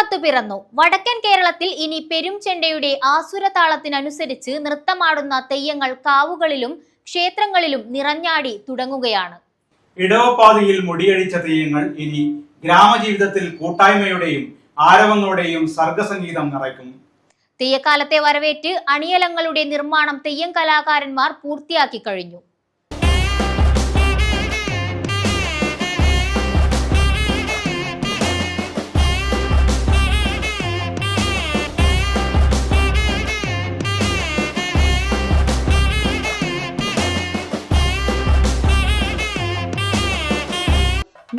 തുലാപ്പത്ത് പിറന്നു. വടക്കൻ കേരളത്തിൽ ഇനി പെരുംചെണ്ടയുടെ ആസുരതാളത്തിനനുസരിച്ച് നൃത്തമാടുന്ന തെയ്യങ്ങൾ കാവുകളിലും ക്ഷേത്രങ്ങളിലും നിറഞ്ഞാടി തുടങ്ങുകയാണ്. ഇടവപ്പാതിയിൽ മുടിയഴിച്ച തെയ്യങ്ങൾ ഇനി ഗ്രാമജീവിതത്തിൽ കൂട്ടായ്മയുടെയും ആരവങ്ങളുടെയും സർഗസംഗീതം നിറയ്ക്കും. തെയ്യക്കാലത്തെ വരവേറ്റ് അണിയലങ്ങളുടെ നിർമ്മാണം തെയ്യം കലാകാരന്മാർ പൂർത്തിയാക്കി കഴിഞ്ഞു.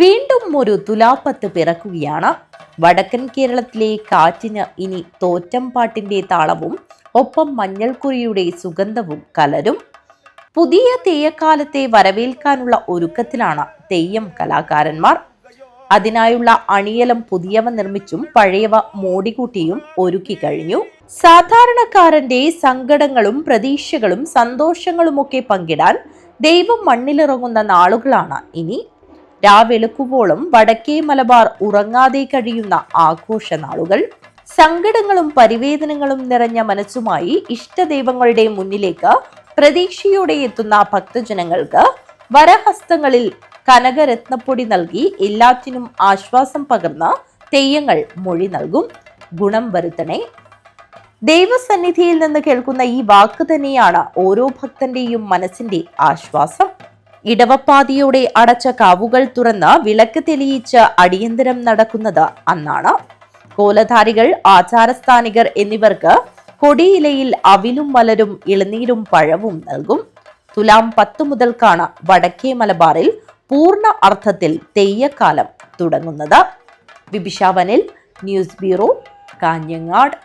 വീണ്ടും ഒരു തുലാപ്പത്ത് പിറക്കുകയാണ്. വടക്കൻ കേരളത്തിലെ കാറ്റിന് ഇനി തോറ്റംപാട്ടിന്റെ താളവും ഒപ്പം മഞ്ഞൾക്കുറിയുടെ സുഗന്ധവും കലരും. പുതിയ തെയ്യക്കാലത്തെ വരവേൽക്കാനുള്ള ഒരുക്കത്തിലാണ് തെയ്യം കലാകാരന്മാർ. അതിനായുള്ള അണിയലം പുതിയവ നിർമ്മിച്ചും പഴയവ മോടികൂട്ടിയും ഒരുക്കി കഴിഞ്ഞു. സാധാരണക്കാരന്റെ സങ്കടങ്ങളും പ്രതീക്ഷകളും സന്തോഷങ്ങളുമൊക്കെ പങ്കിടാൻ ദൈവം മണ്ണിലിറങ്ങുന്ന നാളുകളാണ് ഇനി. രാവെളുക്കുവോളം വടക്കേ മലബാർ ഉറങ്ങാതെ കഴിയുന്ന ആഘോഷ നാളുകൾ സങ്കടങ്ങളും പരിവേദനങ്ങളും നിറഞ്ഞ മനസ്സുമായി ഇഷ്ടദൈവങ്ങളുടെ മുന്നിലേക്ക് പ്രതീക്ഷയോടെ എത്തുന്ന ഭക്തജനങ്ങൾക്ക് വരഹസ്തങ്ങളിൽ കനകരത്നപ്പൊടി നൽകി എല്ലാറ്റിനും ആശ്വാസം പകർന്ന തെയ്യങ്ങൾ മൊഴി നൽകും. ഗുണം വരുത്തണേ. ദൈവസന്നിധിയിൽ നിന്ന് കേൾക്കുന്ന ഈ വാക്ക് തന്നെയാണ് ഓരോ ഭക്തന്റെയും മനസ്സിന്റെ ആശ്വാസം. ഇടവപ്പാതിയോടെ അടച്ച കാവുകൾ തുറന്ന് വിളക്ക് തെളിയിച്ച് അടിയന്തരം നടക്കുന്നത് അന്നാണ്. കോലധാരികൾ ആചാരസ്ഥാനികർ എന്നിവർക്ക് കൊടിയിലയിൽ അവിലും മലരും ഇളനീരും പഴവും നൽകും. തുലാം പത്ത് മുതൽക്കാണ് വടക്കേ മലബാറിൽ പൂർണ അർത്ഥത്തിൽ തെയ്യക്കാലം തുടങ്ങുന്നത്. വിഭിഷാവനിൽ ന്യൂസ് ബ്യൂറോ കാഞ്ഞങ്ങാട്.